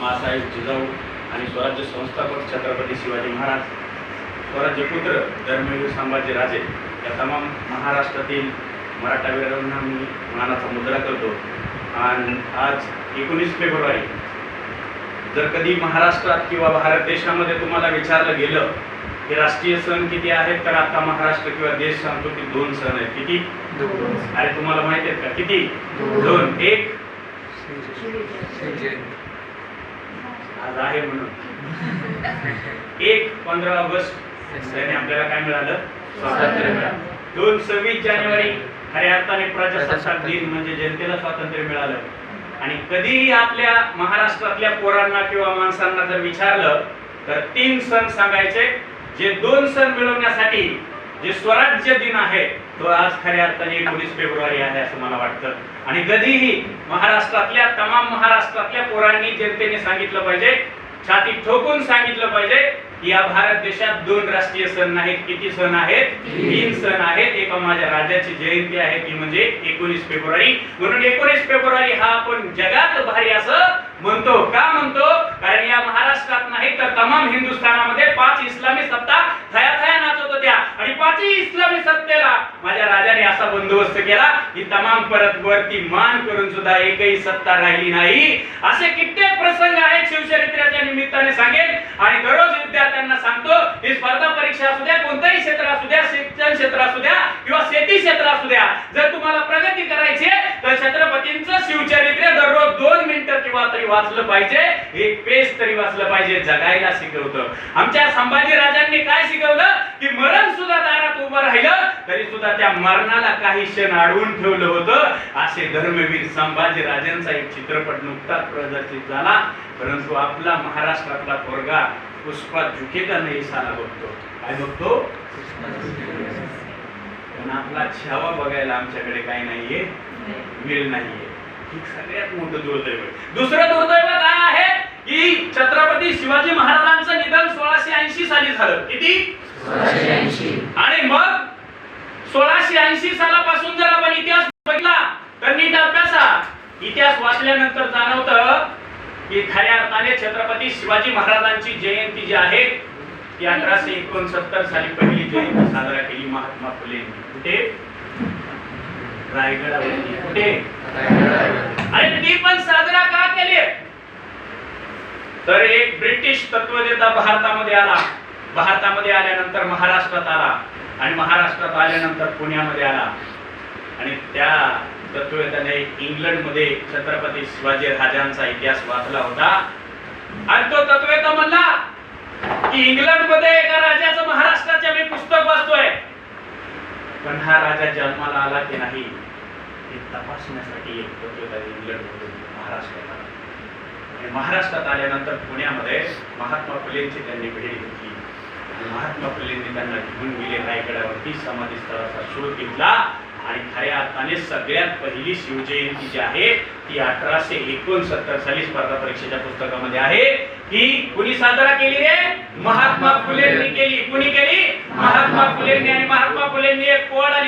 मासाहेब जिजाऊ आणि स्वराज्य संस्थापक छत्रपती शिवाजी महाराज स्वराज्य पुत्र धर्मवीर संभाजी राजे या तमाम महाराष्ट्रातील मराठा वीरांना मी मानाचा मुद्रा करतो. आणि आज एकोणीस फेब्रुवारी जर कधी महाराष्ट्रात किंवा भारत देशामध्ये तुम्हाला विचारलं गेलं की राष्ट्रीय सण किती आहेत तर आता महाराष्ट्र किंवा देश सांगतो की दोन सण आहेत. किती? अरे तुम्हाला माहिती आहेत का किती? दोन. एक? आज आहे म्हणून. एक पंधरा ऑगस्ट त्याने आपल्याला काय मिळालं? स्वातंत्र्य मिळालं. दोन सव्वीस जानेवारी खऱ्या अर्थाने प्रजासत्ताक दिन म्हणजे जनतेला स्वातंत्र्य मिळालं. आणि कधीही आपल्या महाराष्ट्रातल्या पोरांना किंवा माणसांना जर विचारलं तर तीन सण सांगायचे जे दोन सण मिळवण्यासाठी जे स्वराज्य दिन आहे तो आज खऱ्या अर्थाने एकोणीस फेब्रुवारी आहे असं मला वाटतं. आणि कधीही महाराष्ट्रातल्या तमाम महाराष्ट्रातल्या पोरांनी जनतेने सांगितलं पाहिजे छाती ठोकून सांगितलं पाहिजे की या भारत देशात दोन राष्ट्रीय सण नाहीत. किती सण आहेत? तीन सण आहेत. एका माझ्या राजाची जयंती आहे. ती म्हणजे एकोणीस फेब्रुवारी. म्हणून एकोणीस फेब्रुवारी हा आपण जगात भारी असं म्हणतो. का म्हणतो? कारण या महाराष्ट्रात नाही तर तमाम हिंदुस्थानामध्ये पाच इस्लामी सत्ता थया थया होत्या. आणि पाचही इस्लामी सत्तेला माझ्या राजाने असा बंदोबस्त केला की तमाम परत वरती मान करून सुद्धा एकही सत्ता राहिली नाही. असे कित्येक प्रसंग आहेत शिवचरित्राच्या निमित्ताने सांगेल आणि दररोज विद्यार्थ्यांना सांगतो ही स्पर्धा परीक्षा असू द्या कोणताही क्षेत्र असू द्या शिक्षण क्षेत्र असू द्या किंवा शेती क्षेत्र असू द्या. जर तुम्हाला प्रगती करायची आहे तर छत्रपतींचं शिवचरित्र दररोज दोन मिनिटं किंवा तरी वाचलं पाहिजे. एक पेज तरी वाचलं पाहिजे जगायला शिकवतं. आमच्या संभाजी राजांनी काय शिकवलं? की मरण सुद्धा दारात उभं राहिलं तरी सुद्धा त्या मरणाला काही क्षण अडवून ठेवलं होतं. असे धर्मवीर संभाजी राजांचा एक चित्रपट नुकताच प्रदर्शित झाला. परंतु आपला महाराष्ट्रातला पोरगा पुष्पा झुकेगा नाही साला बघतो. काय बघतो? पण आपला छावा बघायला आमच्याकडे काही नाहीये. वेळ नाहीये. ही सगळ्यात मोठं दुर्दैव. दुसरं दुर्दैव काय आहे? की छत्रपती शिवाजी महाराजांचं निधन सोळाशे ऐंशी साली झालं. किती? आणि मग सोळाशे ऐंशी सालापासून जर आपण इतिहास बघितला तर नीट अभ्यासा. इतिहास वाचल्यानंतर जाणवतं की खऱ्या अर्थाने छत्रपती शिवाजी महाराजांची जयंती जी आहे ती अठराशे एकोणसत्तर साली पहिली जयंती साजरा केली महात्मा फुलेंनी कुठे? रायगडावरती कुठे? आणि ती पण साजरा का केली? तर एक ब्रिटिश तत्ववेत्ता भारतामध्ये आला. भारतामध्ये आल्यानंतर महाराष्ट्रात आला आणि महाराष्ट्रात आल्यानंतर पुण्यामध्ये आला. आणि त्या तत्ववेत्याने इंग्लंडमध्ये छत्रपती शिवाजी राजांचा इतिहास वाचला होता. आणि तो तत्ववेत्ता म्हणला की इंग्लंडमध्ये एका राजाचं महाराष्ट्राचे मी पुस्तक वाचतोय. पण हा राजा जन्माला आला की नाही हे तपासण्यासाठी एक तत्ववेत्ता इंग्लंडमधून महाराष्ट्रात. आला आणि महाराष्ट्रात आल्यानंतर पुण्यामध्ये महात्मा फुलेंची त्यांनी भेट घेतली. महात्मा फुलेंनी त्यांना घेऊन गेले रायगडावरती समाधी स्थळाचा शोध घेतला. आणि खऱ्या अर्थाने सगळ्यात पहिली शिवजयंती जी आहे ती अठराशे एकोणसत्तर साली स्पर्धा परीक्षेच्या पुस्तकामध्ये आहे. ती कुणी साजरा केली रे? महात्मा फुलेंनी केली. कुणी केली? महात्मा फुलेंनी आणि महात्मा फुलेंनी एक पोवाडा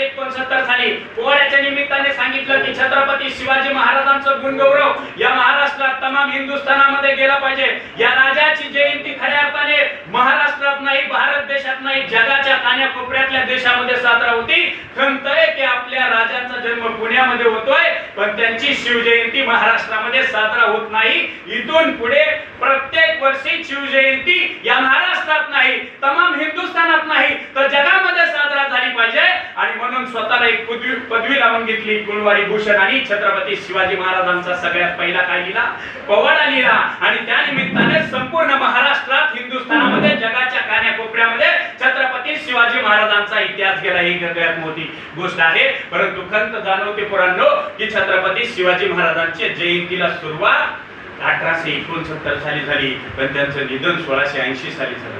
लिहिला एकोणसत्तर साली पोवाड्याच्या निमित्ताने सांगितलं की छत्रपती शिवाजी महाराजांचं गुणगौरव या महाराष्ट्रात तमाम हिंदुस्थानामध्ये गेला पाहिजे. या राजाची जयंती खऱ्या अर्थाने महाराष्ट्रात नाही भारत देशात नाही जगाच्या कान्याकोपऱ्यातल्या देशामध्ये साजरा होती. खंत आहे की आपल्या राजांचा जन्म पुण्यामध्ये होतोय पण त्यांची शिवजयंती महाराष्ट्रामध्ये साजरा होत नाही. इथून पुढे प्रत्येक वर्षी शिवजयंती या महाराष्ट्रात नाही तमाम हिंदुस्थानात नाही तर जगामध्ये साजरा झाली पाहिजे. आणि म्हणून स्वतःला एक पदवी पदवी लावून घेतली गुणवारी भूषण आणि छत्रपती शिवाजी महाराजांचा सगळ्यात पहिला काय लिहिला? पवाडा लिहिला. आणि त्या निमित्ताने संपूर्ण महाराष्ट्रात हिंदुस्थानामध्ये जगाच्या कान्याकोपऱ्यामध्ये छत्रपती शिवाजी महाराजांचा इतिहास गेला. ही सगळ्यात मोठी गोष्ट आहे. परंतु खंत जाणवते पुरांनो की छत्रपती शिवाजी महाराजांची जयंतीला सुरुवात अठराशे एकोणसत्तर साली झाली. पण त्यांचं निधन सोळाशे ऐंशी साली झालं.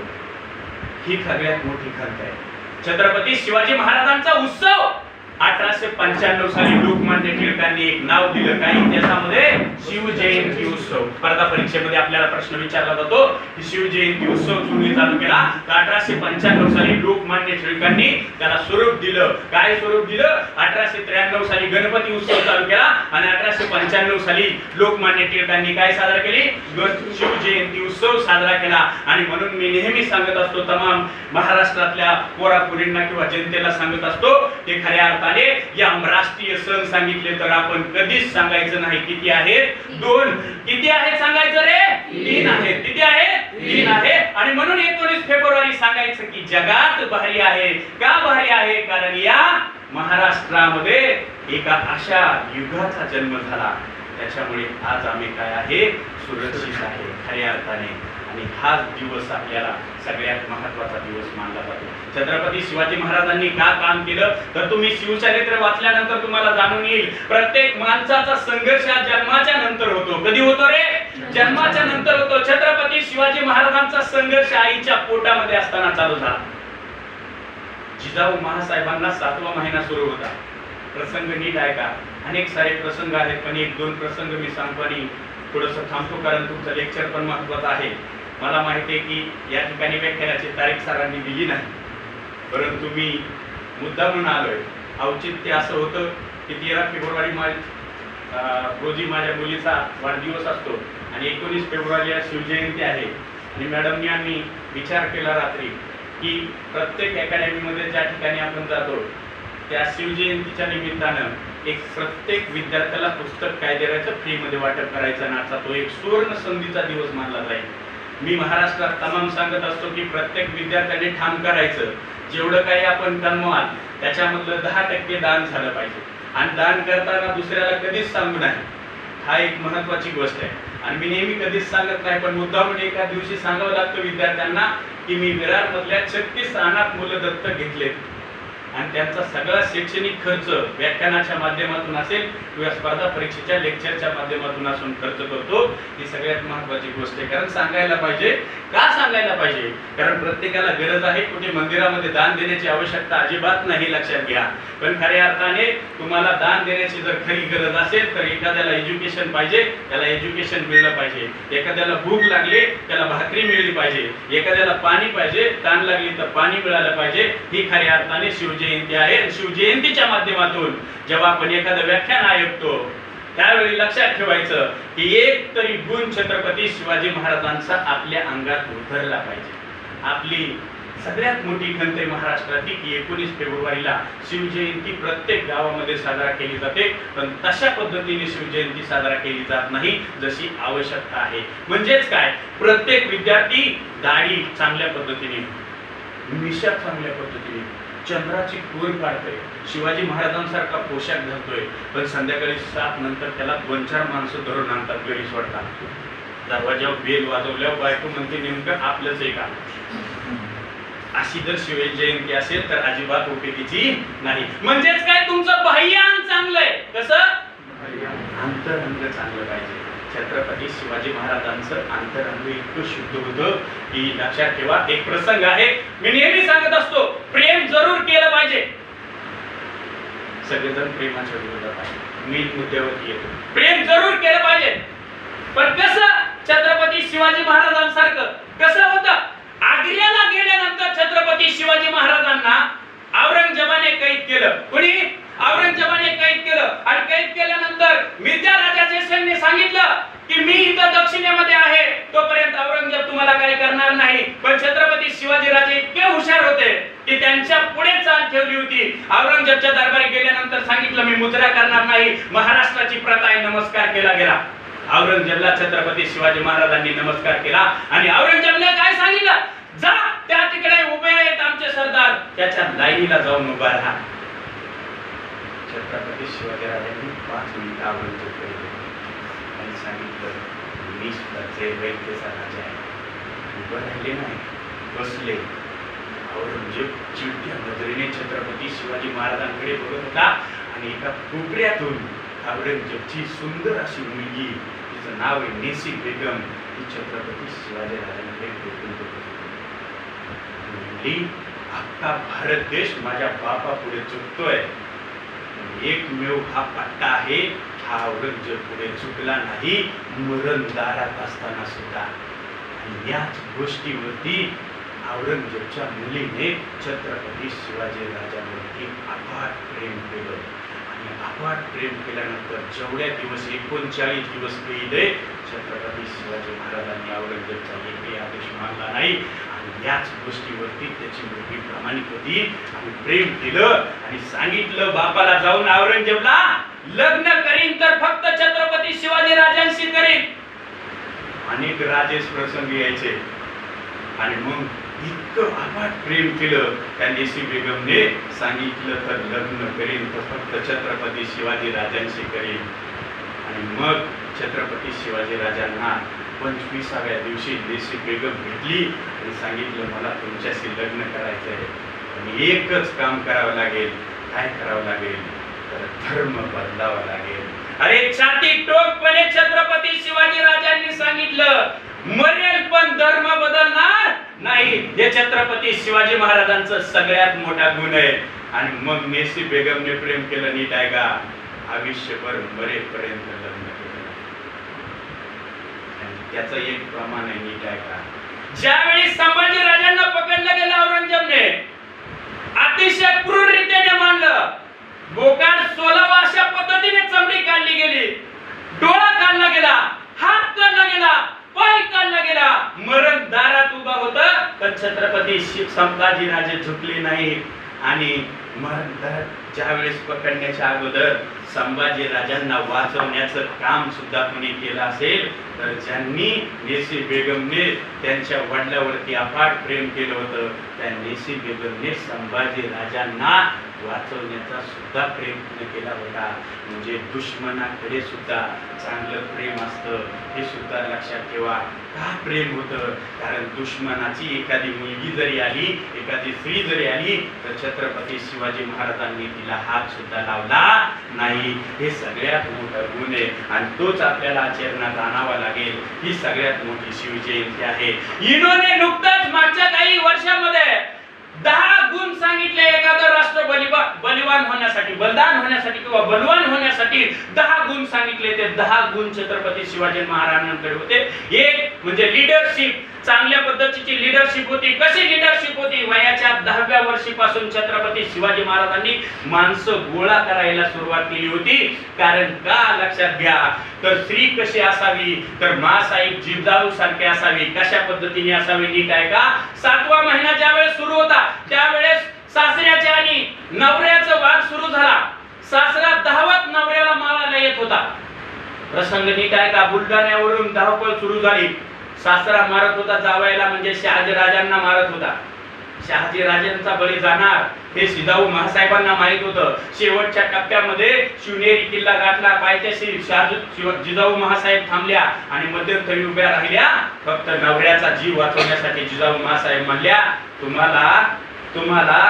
ही सगळ्यात मोठी खंत आहे. छत्रपती शिवाजी महाराजांचा उत्सव. अठराशे पंच्याण्णव साली लोकमान्य टिळकांनी एक नाव दिलं. काय इतिहासामध्ये? शिवजयंती उत्सव स्पर्धा परीक्षेमध्ये आपल्याला प्रश्न विचारला जातो की शिवजयंती उत्सव तुम्ही चालू केला अठराशे पंच्याण्णव साली लोकमान्य टिळकांनी त्याला स्वरूप दिलं. काय स्वरूप दिलं? अठराशे त्र्याण्णव साली गणपती उत्सव चालू केला आणि अठराशे पंच्याण्णव साली लोकमान्य टिळकांनी काय साजरा केली? शिवजयंती उत्सव साजरा केला. आणि म्हणून मी नेहमी सांगत असतो तमाम महाराष्ट्रातल्या पोरापुरींना किंवा जनतेला सांगत असतो की खऱ्या अर्थाने या राष्ट्रीय सण सांगितले तर आपण कधीच सांगायचं नाही किती आहेत. दोन किती आहेत सांगायचं रे? तीन आहे किती आहे तीन आहे आणि म्हणून एकोणीस फेब्रुवारी सांगायचं की जगात भारी आहे. का भारी आहे? कारण या महाराष्ट्रामध्ये एका अशा युगाचा जन्म झाला. त्याच्यामुळे आज आम्ही काय आहे? सुरक्षित आहे. खऱ्या अर्थाने. आणि हाच दिवस आपल्याला सगळ्यात महत्त्वाचा दिवस मानला जातो. छत्रपती शिवाजी महाराजांनी का काम केलं? तर तुम्ही शिवचरित्र वाचल्यानंतर तुम्हाला जाणून येईल. प्रत्येक माणसाचा संघर्ष जन्माच्या नंतर कधी होतो रे? जन्माच्या नंतर होतो. छत्रपती शिवाजी महाराजांचा संघर्ष आईच्या पोटामध्ये असताना चालू झाला. जिजाऊ महासाहेबांना सातवा महिना सुरू होता. प्रसंग नीट आहे का? अनेक सारे प्रसंग आहेत पण एक दोन प्रसंग मी सांगतो आणि थोडस थांबतो कारण तुमचं लेक्चर पण महत्वाचं आहे. मला माहिती आहे की या ठिकाणी व्याख्यानाची तारीख सरांनी दिली नाही. परंतु मी मुद्दा म्हणून आलोय. औचित्य असं होतं की तेरा फेब्रुवारी मार्च रोजी माझ्या मुलीचा वाढदिवस असतो आणि एकोणीस फेब्रुवारीला शिवजयंती आहे. आणि मॅडमनी आम्ही विचार केला रात्री की प्रत्येक अकॅडमीमध्ये ज्या ठिकाणी आपण जातो त्या शिवजयंतीच्या निमित्तानं एक प्रत्येक विद्यार्थ्याला पुस्तक काय द्यायचं फ्रीमध्ये वाटप करायचं आणि आजचा तो एक सुवर्ण संधीचा दिवस मानला जाईल. मी महाराष्ट्रात तमाम सांगत असतो की प्रत्येक विद्यार्थ्याने ठाम करायचं. जेवढं काही आपण कमवाल त्याच्यामधलं दहा टक्के दान झालं पाहिजे. आणि दान करताना दुसऱ्याला कधीच सांगू नाही. हा एक महत्वाची गोष्ट आहे. आणि मी नेहमी कधीच सांगत नाही पण मुद्दा म्हणून एका दिवशी सांगावं लागतं विद्यार्थ्यांना की मी विरार मधल्या छत्तीस अनाथ मुलं दत्तक घेतलेत. आणि त्यांचा सगळा शैक्षणिक खर्च व्याख्यानाच्या माध्यमातून असेल किंवा स्पर्धा परीक्षेच्या लेक्चरच्या माध्यमातून असून खर्च करतो ही सगळ्यात महत्वाची गोष्ट आहे. कारण सांगायला पाहिजे का सांगायला पाहिजे? कारण प्रत्येकाला गरज आहे कुठे मंदिरामध्ये दान देण्याची आवश्यकता अजिबात नाही लक्षात घ्या. पण खऱ्या अर्थाने तुम्हाला दान देण्याची जर खरी गरज असेल तर एखाद्याला एज्युकेशन पाहिजे त्याला एज्युकेशन मिळलं पाहिजे. एखाद्याला भूक लागली त्याला भाकरी मिळली पाहिजे. एखाद्याला पाणी पाहिजे ताण लागली तर पाणी मिळालं पाहिजे. ही खऱ्या अर्थाने शिवजयंती आहे. शिवजयंतीच्या माध्यमातून जेव्हा आपण एखादं व्याख्यान ऐकतो त्यावेळी लक्षात ठेवायचं की एक तरी गुण छत्रपती शिवाजी महाराजांचा आपल्या अंगात उतरला पाहिजे. आपली सगळ्यात मोठी खंत आहे महाराष्ट्राची की एकोणीस फेब्रुवारीला शिवजयंती प्रत्येक गावामध्ये साजरा केली जाते. पण तशा पद्धतीने शिवजयंती साजरा केली जात नाही जशी आवश्यकता आहे. म्हणजेच काय? प्रत्येक विद्यार्थी दाढी चांगल्या पद्धतीने मिशा चांगल्या पद्धतीने चंद्राची कोर काढतोय. शिवाजी महाराजांसारखा पोशाख घालतोय. पण संध्याकाळी सात नंतर त्याला दोन चार माणसं धरून आणतात घरी सोडतात दरवाज्यावर बेल वाजवल्यावर बायको म्हणते नेमकं आपलंच आहे का? अशी जर शिव जयंती असेल तर अजिबात उपयोगीची नाही. म्हणजेच काय? तुमचं बाह्यांग चांगलंय. कसं? अंतरंग चांगलं पाहिजे. छत्रपती शिवाजी महाराजांचं अंतरंग इतकं शुद्ध होतं की लक्षात ठेवा एक प्रसंग आहे. मी नेहमी सांगत असतो प्रेम जरूर केलं पाहिजे सगळेजण प्रेमाच्या विरोधात आहे मी मुद्द्यावरती येतो. प्रेम जरूर केलं पाहिजे. पण कसं छत्रपती शिवाजी महाराजांसारखं कसं होतं? आग्र्याला गेल्यानंतर छत्रपती शिवाजी महाराजांना औरंगजेबाने कैद केलं. कुणी? औरंगजेबाने कैद केलं. आणि कैद केल्यानंतर मिर्जा राजाचे सैन्य सांगितलं की मी इथं दक्षिणेमध्ये आहे. तोपर्यंत औरंगजेब तुम्हाला काही करणार नाही. पण छत्रपती शिवाजीराजे इतके हुशार होते की त्यांच्या पुढे चाल ठेवली होती. औरंगजेबच्या दरबारी गेल्यानंतर सांगितलं मी मुद्रा करणार नाही. महाराष्ट्राची प्रथा आहे नमस्कार केला गेला. औरंगजेबला छत्रपती शिवाजी महाराजांनी नमस्कार केला. आणि औरंगजेबने काय सांगितलं? जा त्या तिकडे उभे आहेत आमचे सरदार. त्याच्या लाईनीला जाऊन उभा राहा. छत्रपती शिवाजीराजांनी पाच मिनिटं औरंगजेब आणि सांगितलं मी सुद्धा जे वैद्यचा राजा आहे. उभं राहिले नाही बसले. औरंगजेब चिडत्या नजरेने छत्रपती शिवाजी महाराजांकडे बघत होता आणि एका कोपऱ्यातून औरंगजेबची सुंदर अशी मुलगी तिचं नाव आहे नेसी बेगम ही छत्रपती शिवाजी राजांकडे डोकून आता म्हणली अख्खा भारत देश माझ्या बापा पुढे चुकतोय. एकमेव हा पट्टा आहे. हा औरंगजेब पुढे चुकला नाही. मरण दारात असताना सुद्धा. आणि याच गोष्टीवरती औरंगजेबच्या मुलीने छत्रपती शिवाजी राजावरती आभार प्रेम केलं. आणि अफाट प्रेम केल्यानंतर जेवढ्या दिवस एकोणचाळीस दिवस पिहिले छत्रपती शिवाजी महाराजांनी औरंगजेबचा एकही आदेश मानला नाही. आणि याच गोष्टीवरती त्याची मुलगी प्रामाणिक होती. आणि प्रेम केलं आणि सांगितलं बापाला जाऊन औरंगजेबला लग्न करीन तर फक्त छत्रपती शिवाजी राजांशी करीन. अनेक राजेश प्रसंग यायचे. आणि मग इतकं अफाट प्रेम केलं त्या नेसी बेगमने. सांगितलं तर लग्न करीन तर फक्त छत्रपती शिवाजी राजांशी करीन. आणि मग छत्रपती शिवाजी राजांना पंचवीसाव्या दिवशी नेसी बेगम भेटली आणि सांगितलं मला तुमच्याशी लग्न करायचं आहे आणि एकच काम करावं लागेल. काय करावं लागेल? तर धर्म बदलावा लागेल. अरे छाती टोकपणे छत्रपती शिवाजी राजांनी सांगितलं मरेल पण धर्म बदलणार नाही. हे छत्रपती शिवाजी महाराजांचं सगळ्यात मोठा गुण आहे. आणि मग मेसी बेगमने प्रेम केलं नीट आहे का? आयुष्यभर मरेपर्यंत लग्न केलं त्याच त्याचं एक प्रमाण आहे नीट आहे का? ज्यावेळी संभाजी राजांना पकडलं गेलं औरंगजेबने अतिशय क्रूररीतीने मानलं. बोकाड सोलावा अशा पद्धतीने चमडी काढली गेली. डोळा काढला गेला हात काढला गेला. पाय काढला गेला. मरण दारात उभा होता. पण छत्रपती संभाजी राजे झुकले नाही. आणि मरण दारात ज्यावेळेस पकडण्याच्या अगोदर संभाजी राजांना वाचवण्याचं काम सुद्धा कोणी केलं असेल तर ज्यांनी नेसी बेगमने त्यांच्या वडिलावरती अफाट प्रेम केलं होतं त्या नेसी बेगमने संभाजी राजांना वाचवण्याचा सुद्धा प्रयत्न केला होता. म्हणजे दुश्मनाकडे सुद्धा चांगलं प्रेम असतं. हे सुद्धा लक्षात ठेवा. का प्रेम होतं? कारण दुश्मनाची एखादी मुलगी जरी आली एखादी स्त्री जरी आली तर छत्रपती शिवाजी महाराजांनी तिला हात सुद्धा लावला नाही. हे सगळ्यात मोठं गुण आहे. आणि तोच आपल्याला आचरणात आणावा लागेल. ही सगळ्यात मोठी शिवजयंती आहे. इनोने नुकताच मागच्या काही वर्षामध्ये दहा गुण सांगितले एखादं राष्ट्र बलिबा बलिवान होण्यासाठी बलिदान होण्यासाठी किंवा बलवान होण्यासाठी दहा गुण सांगितले. ते दहा गुण छत्रपती शिवाजी महाराजांकडे होते. एक म्हणजे लिडरशिप चांगल्या पद्धतीची लिडरशिप होती. कशी लिडरशिप होती? वयाच्या दहाव्या वर्षीपासून छत्रपती शिवाजी महाराजांनी माणसं गोळा करायला सुरुवात केली होती. कारण का? लक्षात घ्या. तर स्त्री कशी असावी? तर मासाहेब जिवदारू सारखे असावी. कशा पद्धतीने असावी नीट आहे का? सातवा महिना ज्यावेळेस सुरू होता त्यावेळेस सासऱ्याचे आणि नवऱ्याचा वाद सुरू झाला. सासरा दहावत नवऱ्याला मारायला येत होता. प्रसंग नीट आहे का? बुलढाण्यावरून धावपळ सुरू झाली. सासरा मारत होता जावायला म्हणजे शहाजी राजांना मारत होता. शहाजी राजांचा बळी जाणार हे सिदाऊ महासाहेबांना माहीत होतं. शेवटच्या टप्प्यामध्ये शिवनेरी किल्ला गाठला पायथ्याशी शहाजू जिजाऊ महासाहेब थांबल्या आणि मध्यंतरी उभ्या राहिल्या. फक्त नवऱ्याचा जीव वाचवण्यासाठी जिजाऊ महासाहेब म्हणल्या तुम्हाला तुम्हाला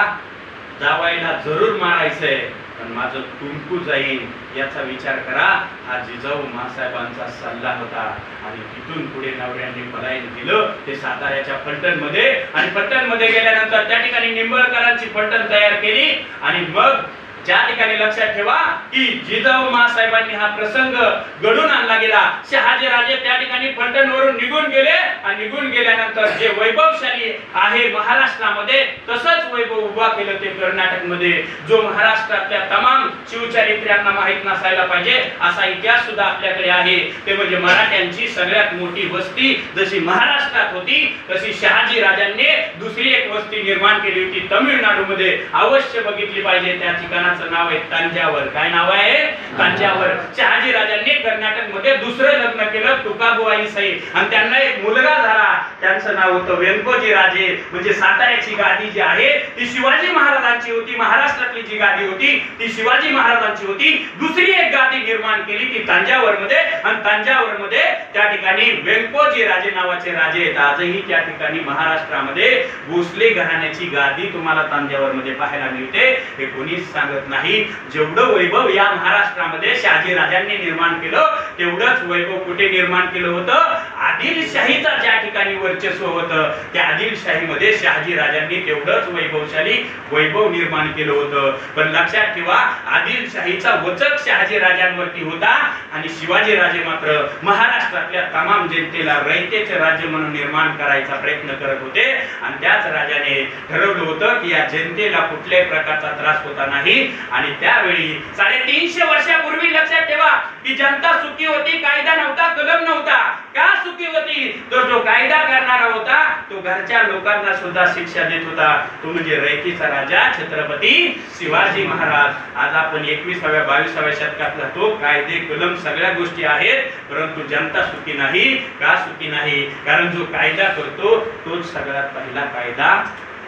जावायला जरूर मारायचंय. पण माझं कुंकू जाईल याचा विचार करा. हा जिजाऊ मासाहेबांचा सल्ला होता. आणि तिथून पुढे नवऱ्यांनी पलायन दिलं ते साताऱ्याच्या फलटणमध्ये आणि फलटणमध्ये गेल्यानंतर त्या ठिकाणी निंबळकरांची फलटण तयार केली. आणि मग ज्या ठिकाणी लक्षात ठेवा की जिजाऊ महासाहेबांनी हा प्रसंग घडून आणला गेला. शहाजी राजे त्या ठिकाणी फलटणवरून निघून गेले आणि निघून गेल्यानंतर जे वैभवशाली आहे महाराष्ट्रामध्ये तसंच वैभव उभा केलं ते कर्नाटकमध्ये जो महाराष्ट्रातल्या तमाम शिवचरित्र्यांना माहीत नसायला पाहिजे असा इतिहास सुद्धा आपल्याकडे आहे. ते म्हणजे मराठ्यांची सगळ्यात मोठी वस्ती जशी महाराष्ट्रात होती तशी शहाजी राजांनी दुसरी एक वस्ती निर्माण केली होती तामिळनाडूमध्ये. अवश्य बघितली पाहिजे त्या ठिकाणी ठिकाणाचं नाव आहे तांजावर. काय नाव आहे? तांजावर. शहाजी राजांनी कर्नाटकमध्ये दुसरं लग्न केलं तुकाबुआई साई. आणि त्यांना एक मुलगा झाला. त्यांचं नाव होतं व्यंकोजी राजे. म्हणजे साताऱ्याची गादी जी आहे ती शिवाजी महाराजांची होती. महाराष्ट्रातली जी गादी होती ती शिवाजी महाराजांची होती. दुसरी एक गादी निर्माण केली ती तांजावर मध्ये आणि तांजावर मध्ये त्या ठिकाणी व्यंकोजी राजे नावाचे राजे आहेत. आजही त्या ठिकाणी महाराष्ट्रामध्ये भोसले घराण्याची गादी तुम्हाला तांजावर मध्ये पाहायला मिळते. हे कोणीच सांगत नाही. जेवढं वैभव या महाराष्ट्रामध्ये शहाजी राजांनी निर्माण केलं तेवढंच वैभव कुठे निर्माण केलं होतं? आदिलशाहीचा ज्या ठिकाणी वर्चस्व होतं त्या आदिलशाहीमध्ये शहाजी राजांनी तेवढंच वैभवशाली वैभव निर्माण केलं होतं. पण लक्षात ठेवा आदिलशाहीचा वचक शहाजी राजांवरती होता आणि शिवाजी राजे मात्र महाराष्ट्रातल्या तमाम जनतेला रयतेचे राज्य म्हणून निर्माण करायचा प्रयत्न करत होते. आणि त्याच राजाने ठरवलं होतं की या जनतेला कुठल्याही प्रकारचा त्रास होता नाही. आणि त्यावेळी साडेतीनशे वर्षापूर्वी लक्षात ठेवा की जनता सुखी होती कायदा नव्हता कलम नव्हता. का सुखी होती? तर जो कायदा करणारा होता तो घरच्या लोकांना सुद्धा शिक्षा देत होता. तो म्हणजे रयतीचा राजा छत्रपती शिवाजी महाराज. आज आपण एकविसाव्या बावीसाव्या शतकातला तो कायदे कलम सगळ्या गोष्टी आहेत परंतु जनता सुखी नाही का सुखी नाही? कारण जो कायदा करतो तोच सगळ्यात पहिला कायदा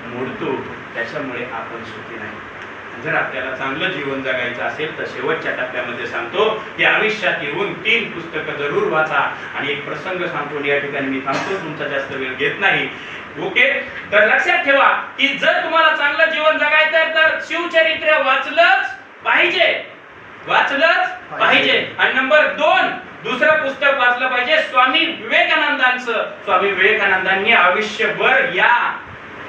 मोडतो. त्याच्यामुळे आपण सुखी नाही. जर आपल्याला चांगलं जीवन जगायचं असेल तर शेवटच्या टप्प्यामध्ये सांगतो की आयुष्यात येऊन तीन पुस्तकं जरूर वाचा. आणि एक प्रसंग सांगतो या ठिकाणी मी थांबतो तुमचा जास्त वेळ घेत नाही. ओके? तर लक्षात ठेवा की जर तुम्हाला चांगलं जीवन जगायचं तर शिवचरित्र वाचलंच पाहिजे. वाचलंच पाहिजे. आणि नंबर दोन दुसरं पुस्तक वाचलं पाहिजे स्वामी विवेकानंदांचं. स्वामी विवेकानंदांनी आयुष्यभर या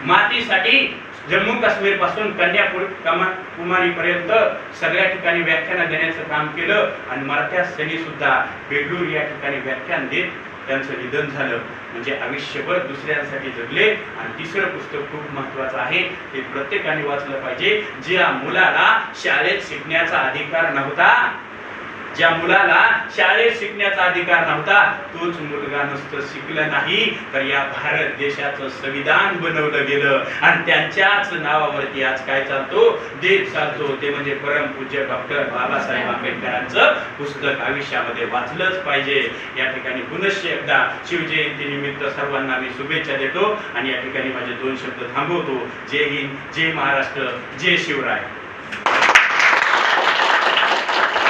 मातीसाठी जम्मू काश्मीरपासून कन्याकुमारी पर्यंत सगळ्या ठिकाणी व्याख्यान देण्याचं काम केलं आणि मराठ्या सणी सुद्धा बेंगळूर या ठिकाणी व्याख्यान देत त्यांचं निधन झालं. म्हणजे आयुष्यभर दुसऱ्यांसाठी जगले आणि तिसरं पुस्तक खूप महत्वाचं आहे. ते प्रत्येकाने वाचलं पाहिजे. ज्या मुलाला शाळेत शिकण्याचा अधिकार नव्हता ज्या मुलाला शाळेत शिकण्याचा अधिकार नव्हता तोच मुलगा नुसतं शिकलं नाही तर या भारत देशाचं संविधान बनवलं गेलं. आणि त्यांच्याच नावावरती आज काय चालतो? देश चालतो. ते म्हणजे परमपूज्य डॉक्टर बाबासाहेब आंबेडकरांचं पुस्तक आयुष्यामध्ये वाचलंच पाहिजे. या ठिकाणी पुनश्च एकदा शिवजयंती निमित्त सर्वांना मी शुभेच्छा देतो. आणि या ठिकाणी माझे दोन शब्द थांबवतो. जय हिंद जय महाराष्ट्र जय शिवराय.